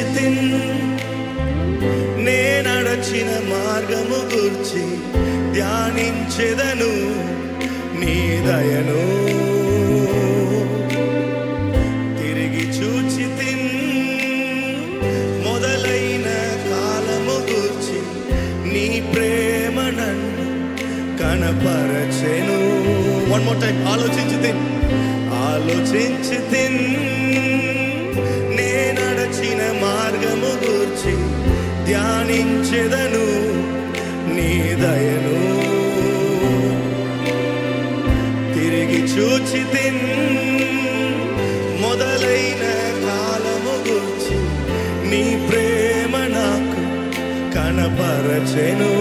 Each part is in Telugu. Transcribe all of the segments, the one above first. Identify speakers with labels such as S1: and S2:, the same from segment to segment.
S1: ఆలోచించి తిన్ నడచిన మార్గము గుర్చి ధ్యానించెదను నీ దయను. చెదను నీ దయను. తిరిగి చూచి తిన్ మొదలైన కాలము గురించి నీ ప్రేమ నాకు కనపరచెను.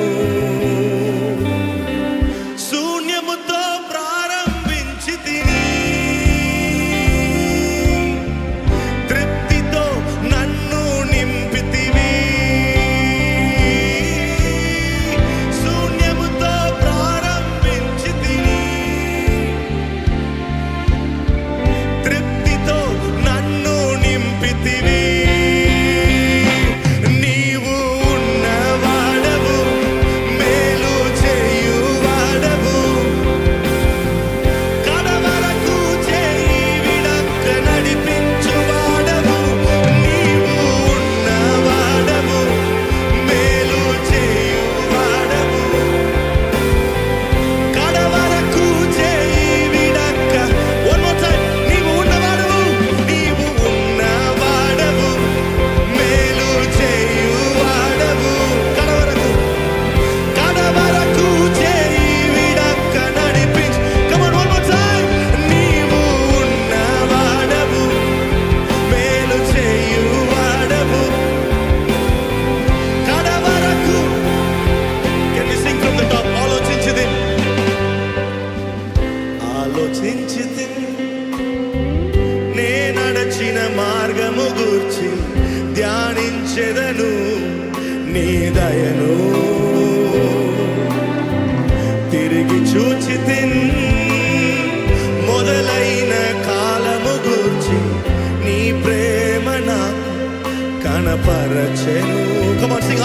S1: కనపరచెను కమాన్ సింగ్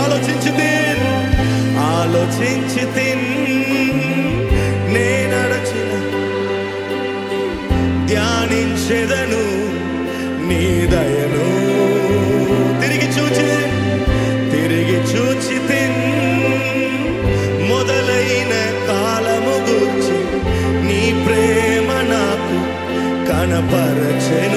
S1: తిన్ ఆలోచించి తిన్ నేనడచిన ధ్యానించెదను నీ దయను. తిరిగి చూచి తిరిగి చూచి మొదలైన కాలము గుర్చి నీ ప్రేమ నాకు కనపరచెను.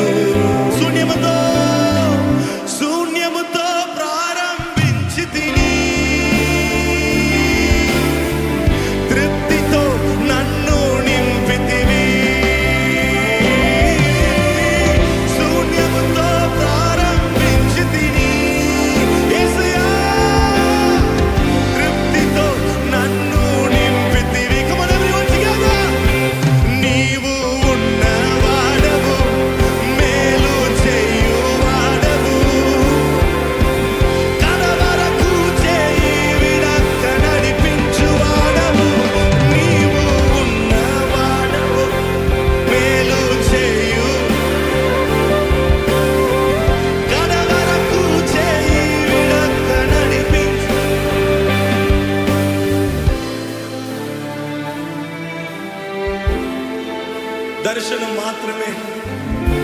S1: దర్శనం మాత్రమే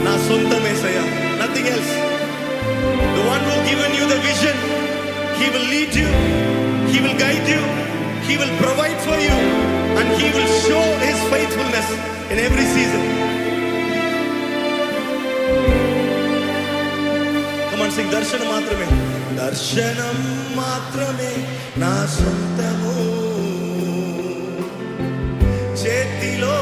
S1: నా సొంతమేసయ్యా nothing else The one who given you the vision, he will lead you, he will guide you, he will provide for you, and he will show his faithfulness in every season. Come on, sing దర్శనం మాత్రమే దర్శనం మాత్రమే నా సొంతము చేతిలో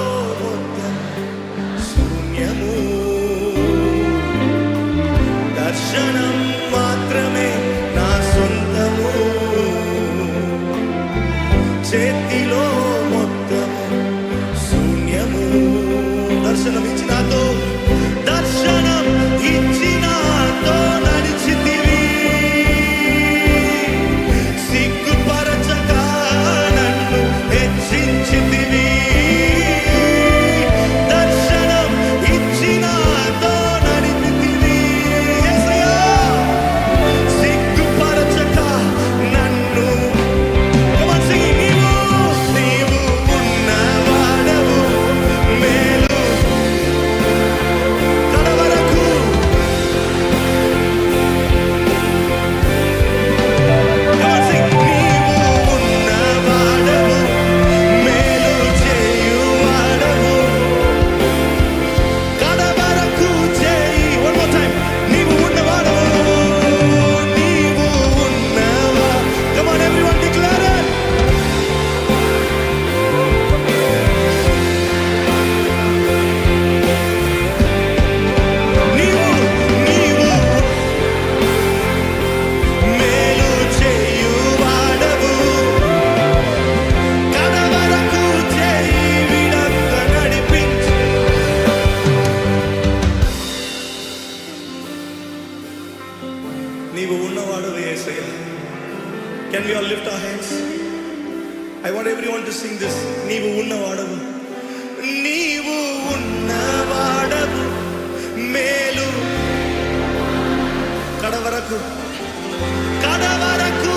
S1: నీవు ఉన్నవాడు వేసయ్య can you all lift our hands I want every want to sing this నీవు ఉన్నవాడవు. నీవు ఉన్నవాడవు. మేలు. కడవరకు. కడవరకు.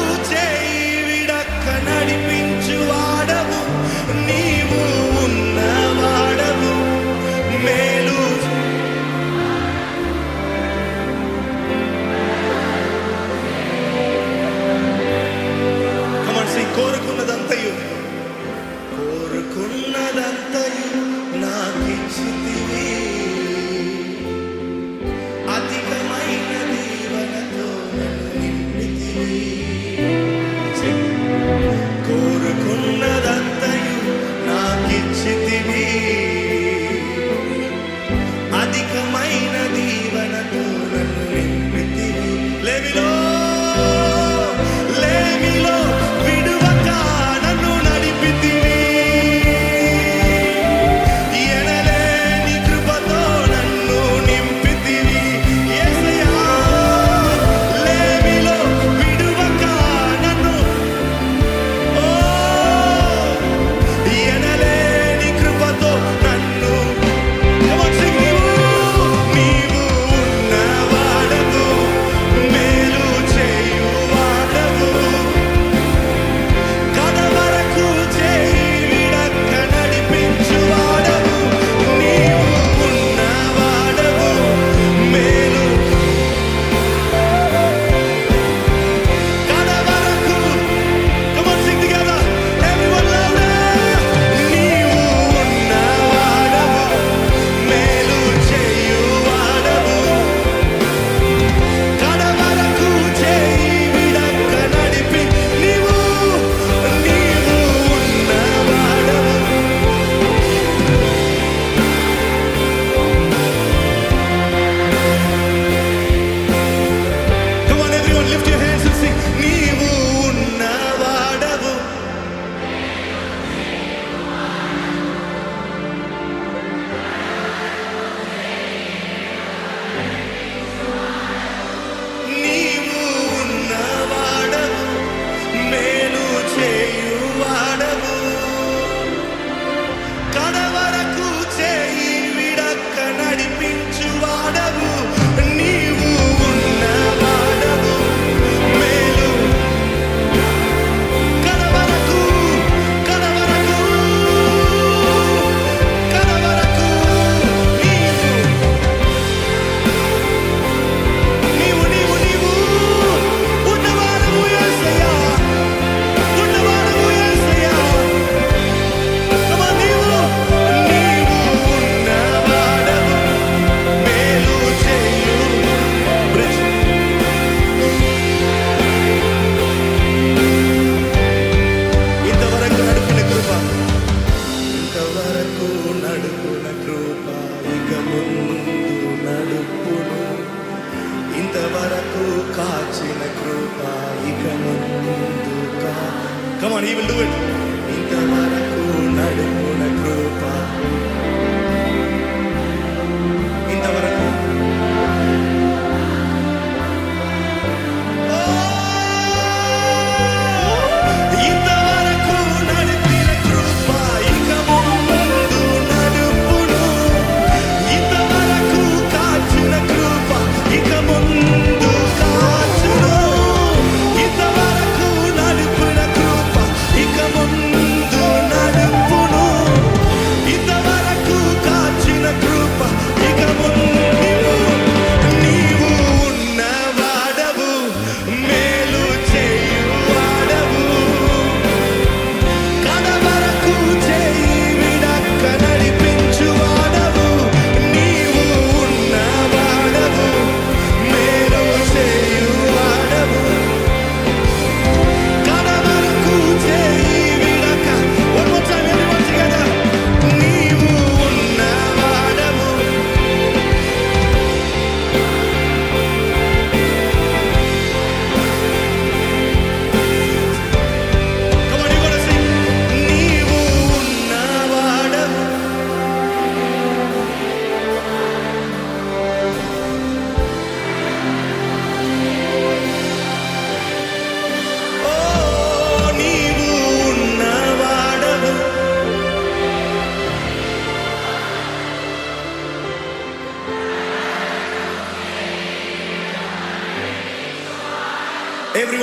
S1: Come on, he will do it.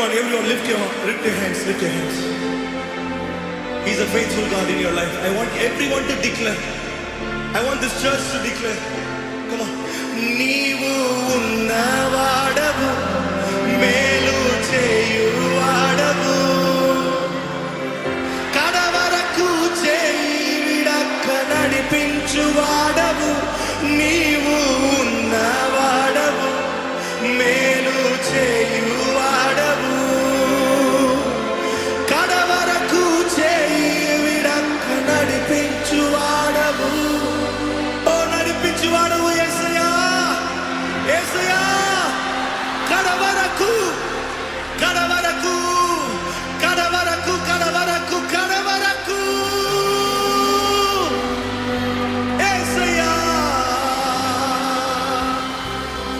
S1: Everyone, everyone, lift your lift your hands, lift your hands. He's a faithful God in your life. I want everyone to declare. I want this church to declare. Come on.